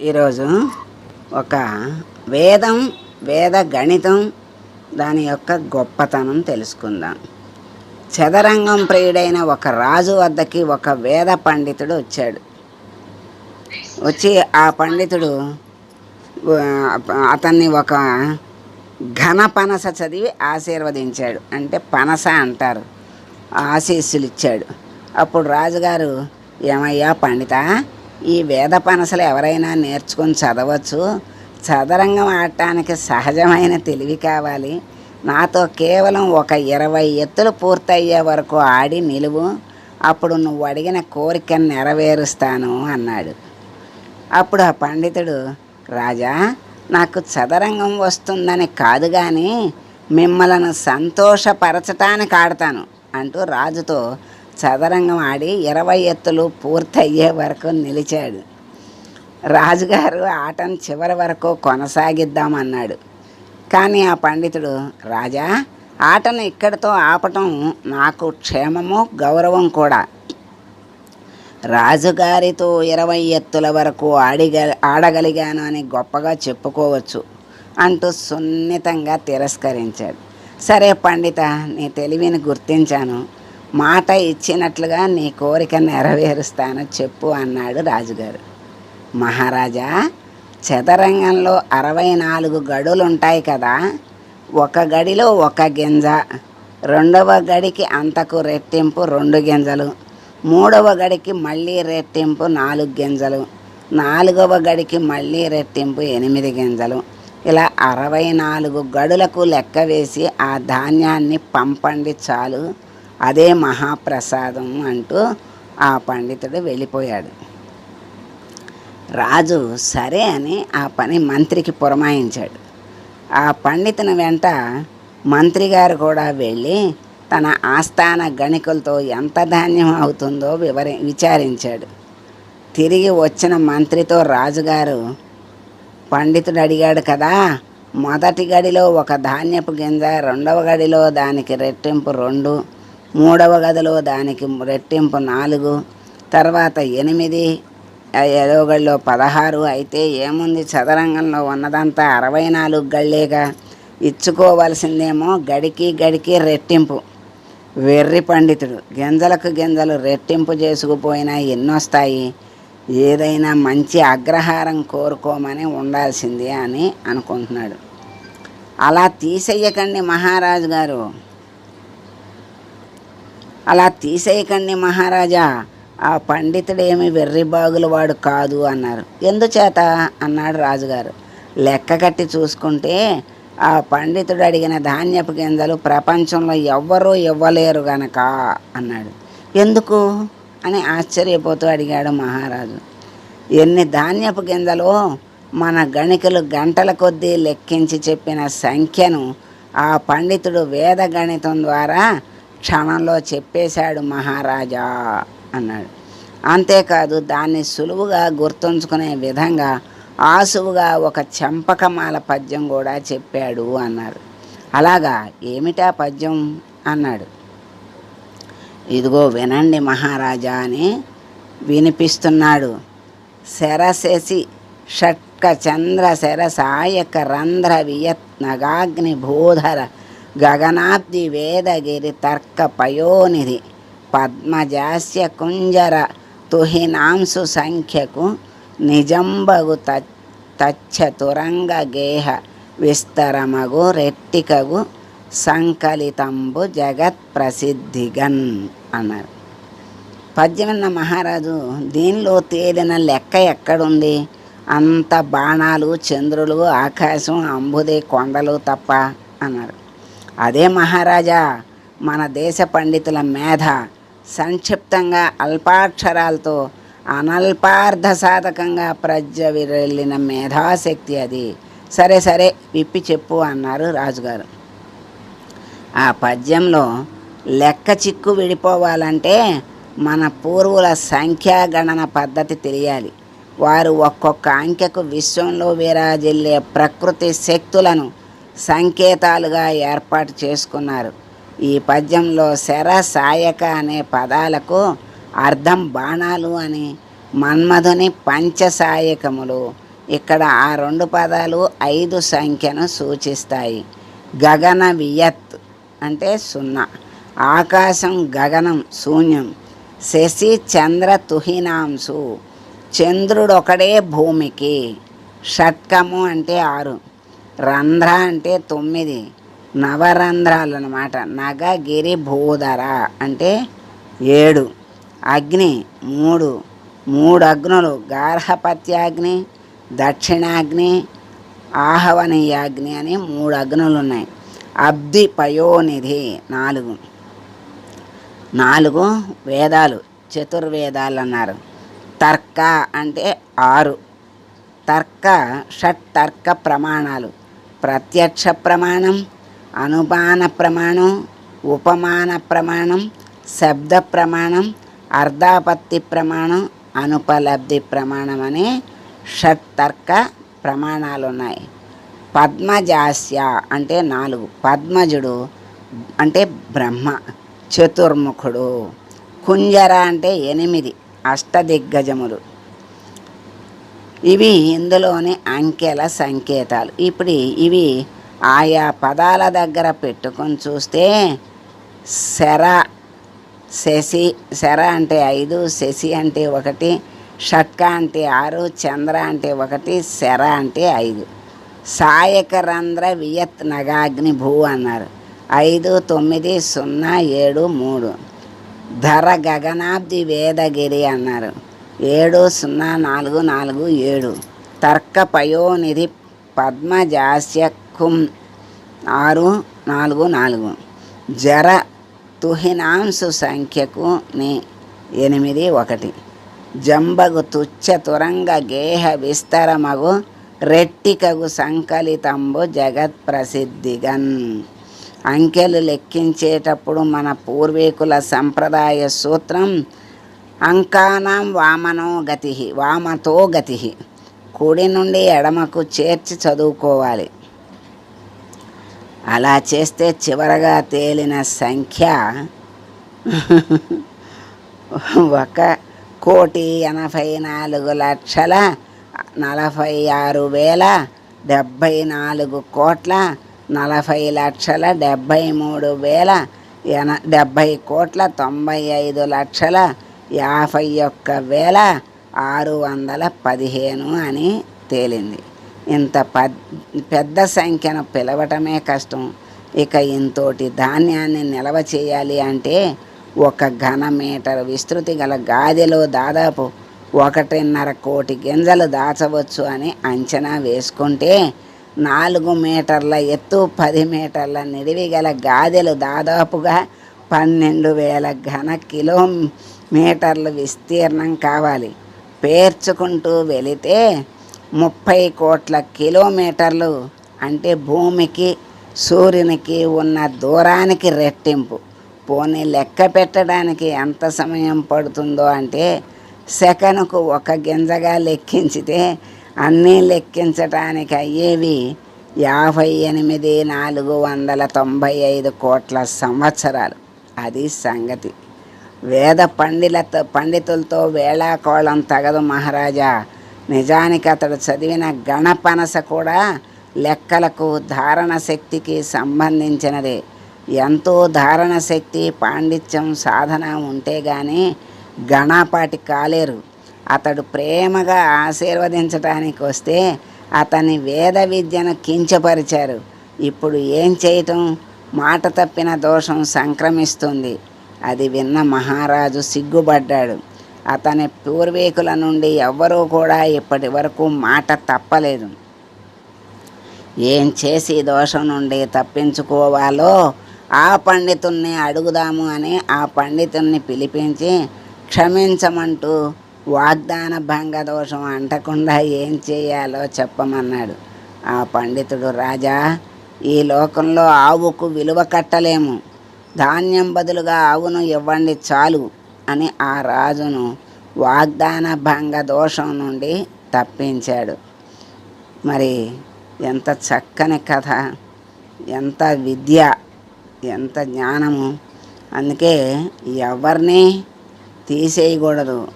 ఈరోజు ఒక వేదం వేద గణితం దాని యొక్క గొప్పతనం తెలుసుకుందాం. చదరంగం ప్రియుడైన ఒక రాజు వద్దకి ఒక వేద పండితుడు వచ్చాడు. వచ్చి ఆ పండితుడు అతన్ని ఒక ఘన పనస చదివి ఆశీర్వదించాడు. అంటే పనస అంటారు. ఆశీస్సులు ఇచ్చాడు అప్పుడు రాజుగారు ఏమయ్యా పండిత ఈ వేద పనసలు ఎవరైనా నేర్చుకొని చదవచ్చు. చదరంగం ఆడటానికి సహజమైన తెలివి కావాలి. నాతో కేవలం ఒక ఇరవై ఎత్తులు పూర్తయ్యే వరకు ఆడి నిలువు. అప్పుడు నువ్వు అడిగిన కోరికను నెరవేరుస్తాను అన్నాడు. అప్పుడు ఆ పండితుడు రాజా నాకు చదరంగం వస్తుందని కాదు కానీ మిమ్మలను సంతోషపరచటానికి ఆడతాను అంటూ రాజుతో చదరంగం ఆడి ఇరవై ఎత్తులు పూర్తయ్యే వరకు నిలిచాడు. రాజుగారు ఆటను చివరి వరకు కొనసాగిద్దామన్నాడు. కానీ ఆ పండితుడు రాజా ఆటను ఇక్కడితో ఆపటం నాకు క్షేమము గౌరవం కూడా. రాజుగారితో ఇరవై ఎత్తుల వరకు ఆడిగ ఆడగలిగాను అని గొప్పగా చెప్పుకోవచ్చు అంటూ సున్నితంగా తిరస్కరించాడు. సరే పండిత నీ తెలివిని గుర్తించాను. మాట ఇచ్చినట్లుగా నీ కోరిక నెరవేరుస్తాను చెప్పు అన్నాడు రాజుగారు. మహారాజా చదరంగంలో అరవై నాలుగు గడులు ఉంటాయి కదా ఒక గడిలో ఒక గింజ రెండవ గడికి అంతకు రెట్టింపు రెండు గింజలు మూడవ గడికి మళ్ళీ రెట్టింపు నాలుగు గింజలు నాలుగవ గడికి మళ్ళీ రెట్టింపు ఎనిమిది గింజలు. ఇలా అరవై నాలుగు గడులకు లెక్క వేసి ఆ ధాన్యాన్ని పంపండి చాలు. అదే మహాప్రసాదం అంటూ ఆ పండితుడు వెళ్ళిపోయాడు. రాజు సరే అని ఆ పని మంత్రికి పురమాయించాడు. ఆ పండితుని వెంట మంత్రి గారు కూడా వెళ్ళి తన ఆస్థాన గణికులతో ఎంత ధాన్యం అవుతుందో వివరి విచారించాడు. తిరిగి వచ్చిన మంత్రితో రాజుగారు పండితుడు అడిగాడు కదా మొదటి గడిలో ఒక ధాన్యపు గింజ రెండవ గడిలో దానికి రెట్టింపు రెండు మూడవ గదిలో దానికి రెట్టింపు నాలుగు తర్వాత ఎనిమిది ఏదో గడిలో పదహారు అయితే ఏముంది చదరంగంలో ఉన్నదంతా అరవై నాలుగు గళ్ళేగా. ఇచ్చుకోవలసిందేమో గడికి గడికి రెట్టింపు. వెర్రి పండితుడు గింజలకు గింజలు రెట్టింపు చేసుకుపోయినా ఎన్నొస్తాయి? ఏదైనా మంచి అగ్రహారం కోరుకోమని ఉండాల్సిందే అని అనుకుంటున్నాడు. అలా తీసేయకండి మహారాజు గారు అలా తీసేయకండి మహారాజా. ఆ పండితుడేమి వెర్రిబాగుల వాడు కాదు అన్నారు. ఎందుచేత? అన్నాడు రాజుగారు. లెక్క కట్టి చూసుకుంటే ఆ పండితుడు అడిగిన ధాన్యపు గింజలు ప్రపంచంలో ఎవ్వరూ ఇవ్వలేరు గనక అన్నాడు. ఎందుకు? అని ఆశ్చర్యపోతూ అడిగాడు మహారాజు. ఎన్ని ధాన్యపు గింజలు మన గణికలు గంటల కొద్దీ లెక్కించి చెప్పిన సంఖ్యను ఆ పండితుడు వేద గణితం ద్వారా క్షణంలో చెప్పేశాడు మహారాజా అన్నాడు. అంతేకాదు దాన్ని సులువుగా గుర్తుంచుకునే విధంగా ఆసువుగా ఒక చెంపకమాల పద్యం కూడా చెప్పాడు అన్నారు అలాగా? ఏమిటా పద్యం? అన్నాడు. ఇదిగో వినండి మహారాజా అని వినిపిస్తున్నాడు. శరశసి షట్క చంద్ర శరసాయక రంధ్ర వియత్నగాగ్ని భూధర గగనాబ్ది వేదగిరి తర్క పయోనిధి పద్మజాస్య కుంజర తుహినాంశు సంఖ్యకు నిజంబగు త- తచ్చ తురంగ గేహ విస్తరమగు రెట్టికగు సంకలితంబు జగత్ ప్రసిద్ధిగన్ అన్నారు. పద్యమన్న మహారాజు దీనిలో తేలిన లెక్క ఎక్కడుంది? అంత బాణాలు చంద్రులు ఆకాశం అంబుదే కొండలు తప్ప అన్నారు. అదే మహారాజా మన దేశ పండితుల మేధ సంక్షిప్తంగా అల్పాక్షరాలతో అనల్పార్థ సాధకంగా ప్రజ్వరిల్లిన మేధాశక్తి అది. సరే సరే విప్పి చెప్పు అన్నారు రాజుగారు. ఆ పద్యంలో లెక్క చిక్కు విడిపోవాలంటే మన పూర్వుల సంఖ్యాగణన పద్ధతి తెలియాలి. వారు ఒక్కొక్క అంకెకు విశ్వంలో విరాజిల్లే ప్రకృతి శక్తులను సంకేతాలుగా ఏర్పాటు చేసుకున్నారు. ఈ పద్యంలో శర సాయక అనే పదాలకు అర్థం బాణాలు అని మన్మధుని పంచసాయకములు. ఇక్కడ ఆ రెండు పదాలు ఐదు సంఖ్యను సూచిస్తాయి. గగన వియత్ అంటే సున్నా. ఆకాశం గగనం శూన్యం. శశి చంద్ర తుహినాంసు చంద్రుడొకడే భూమికి. షట్కము అంటే ఆరు. రంధ్ర అంటే తొమ్మిది. నవరంధ్రాలు అనమాట నగ గిరి భూధర అంటే ఏడు. అగ్ని మూడు. మూడు అగ్నులు గార్హపత్యాగ్ని దక్షిణాగ్ని ఆహవనీయాగ్ని అని మూడు అగ్నులు ఉన్నాయి అబ్ది పయోనిధి నాలుగు. నాలుగు వేదాలు చతుర్వేదాలు అన్నారు తర్క అంటే ఆరు. తర్క షట్ తర్క ప్రమాణాలు. ప్రత్యక్ష ప్రమాణం అనుమాన ప్రమాణం ఉపమాన ప్రమాణం శబ్ద ప్రమాణం అర్ధాపత్తి ప్రమాణం అనుపలబ్ధి ప్రమాణం అనే షట్ తర్క ప్రమాణాలు ఉన్నాయి పద్మజాస్య అంటే నాలుగు. పద్మజుడు అంటే బ్రహ్మ చతుర్ముఖుడు. కుంజర అంటే ఎనిమిది. అష్టదిగ్గజములు. ఇవి ఇందులోని అంకెల సంకేతాలు. ఇప్పుడు ఇవి ఆయా పదాల దగ్గర పెట్టుకొని చూస్తే శర శశి శర అంటే ఐదు శశి అంటే ఒకటి షట్క అంటే ఆరు చంద్ర అంటే ఒకటి శర అంటే ఐదు. సాయక రంధ్ర వియత్ నగాగ్ని భూ అన్నారు. ఐదు తొమ్మిది సున్నా ఏడు మూడు. ధర గగనాబ్ది వేదగిరి అన్నారు. ఏడు సున్నా నాలుగు నాలుగు ఏడు. తర్క పయోనిధి పద్మజాస్యకుం. ఆరు నాలుగు నాలుగు. జర తుహినాంశు సంఖ్యకు ని ఎనిమిది ఒకటి. జంబగు తుచ్చ తురంగ గేహ విస్తరమగు రెట్టికగు సంకలితంబు జగత్ ప్రసిద్ధిగన్ అంకెలు లెక్కించేటప్పుడు మన పూర్వీకుల సంప్రదాయ సూత్రం అంకానాం వామనో గతి వామతో గతి. కుడి నుండి ఎడమకు చేర్చి చదువుకోవాలి. అలా చేస్తే చివరగా తేలిన సంఖ్య ఒక కోటి ఎనభై నాలుగు లక్షల నలభై ఆరు వేల డెబ్భై నాలుగు కోట్ల నలభై లక్షల డెబ్భై మూడు వేల ఎన డెబ్భై కోట్ల తొంభై ఐదు లక్షల యాభై ఒక్క వేల ఆరు వందల పదిహేను అని తేలింది. ఇంత పద్ పెద్ద సంఖ్యను పిలవటమే కష్టం. ఇక ఇంతోటి ధాన్యాన్ని నిల్వ చేయాలి అంటే ఒక ఘన మీటర్ విస్తృతి గల గాదిలో దాదాపు ఒకటిన్నర కోటి గింజలు దాచవచ్చు అని అంచనా వేసుకుంటే నాలుగు మీటర్ల ఎత్తు పది మీటర్ల నిడివి గల గాదెలు దాదాపుగా పన్నెండు వేల ఘన కిలో మీటర్లు విస్తీర్ణం కావాలి. పేర్చుకుంటూ వెళితే ముప్పై కోట్ల కిలోమీటర్లు. అంటే భూమికి సూర్యునికి ఉన్న దూరానికి రెట్టింపు. పోనీ లెక్క పెట్టడానికి ఎంత సమయం పడుతుందో అంటే సెకనుకు ఒక గింజగా లెక్కించితే అన్నీ లెక్కించటానికి అయ్యేవి యాభై ఎనిమిది నాలుగు వందల తొంభై ఐదు కోట్ల సంవత్సరాలు. అది సంగతి. వేద పండిలతో పండితులతో వేళాకోళం తగదు మహారాజా. నిజానికి అతడు చదివిన గణపనస కూడా లెక్కలకు ధారణ శక్తికి సంబంధించినదే. ఎంతో ధారణ శక్తి పాండిత్యం సాధన ఉంటే కానీ గణపాటి కాలేరు. అతడు ప్రేమగా ఆశీర్వదించడానికి వస్తే అతని వేద విద్యను కించపరిచారు. ఇప్పుడు ఏం చేయటం? మాట తప్పిన దోషం సంక్రమిస్తుంది. అది విన్న మహారాజు సిగ్గుపడ్డాడు. అతని పూర్వీకుల నుండి ఎవ్వరూ కూడా ఇప్పటి వరకు మాట తప్పలేదు. ఏం చేసి దోషం నుండి తప్పించుకోవాలో ఆ పండితుణ్ణి అడుగుదాము అని ఆ పండితుణ్ణి పిలిపించి క్షమించమంటూ వాగ్దాన భంగ దోషం అంటకుండా ఏం చేయాలో చెప్పమన్నాడు. ఆ పండితుడు రాజా ఈ లోకంలో ఆవుకు విలువ కట్టలేము. ధాన్యం బదులుగా ఆవును ఇవ్వండి చాలు అని ఆ రాజును వాగ్దాన భంగ దోషం నుండి తప్పించాడు. మరి ఎంత చక్కని కథ ఎంత విద్య ఎంత జ్ఞానము. అందుకే ఎవరిని తీసేయకూడదు.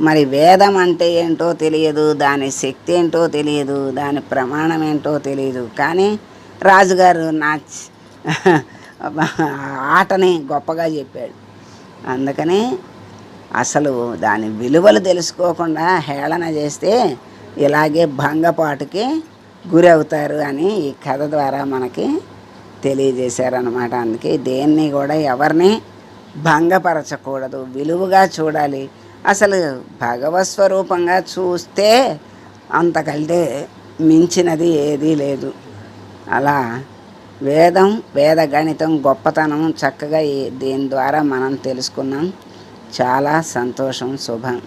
మరి వేదం అంటే ఏంటో తెలియదు దాని శక్తి ఏంటో తెలియదు దాని ప్రమాణం ఏంటో తెలియదు. కానీ రాజుగారు నా ఆటని గొప్పగా చెప్పాడు. అందుకని అసలు దాని విలువలు తెలుసుకోకుండా హేళన చేస్తే ఇలాగే భంగపాటుకి గురి అవుతారు అని ఈ కథ ద్వారా మనకి తెలియజేశారనమాట అందుకే దేన్ని కూడా ఎవరిని భంగపరచకూడదు. విలువగా చూడాలి. అసలు భగవత్ స్వరూపంగా చూస్తే అంతకంటే మించినది ఏదీ లేదు. అలా వేదం వేద గణితం గొప్పతనం చక్కగా దీని ద్వారా మనం తెలుసుకున్నాం. చాలా సంతోషం శుభం.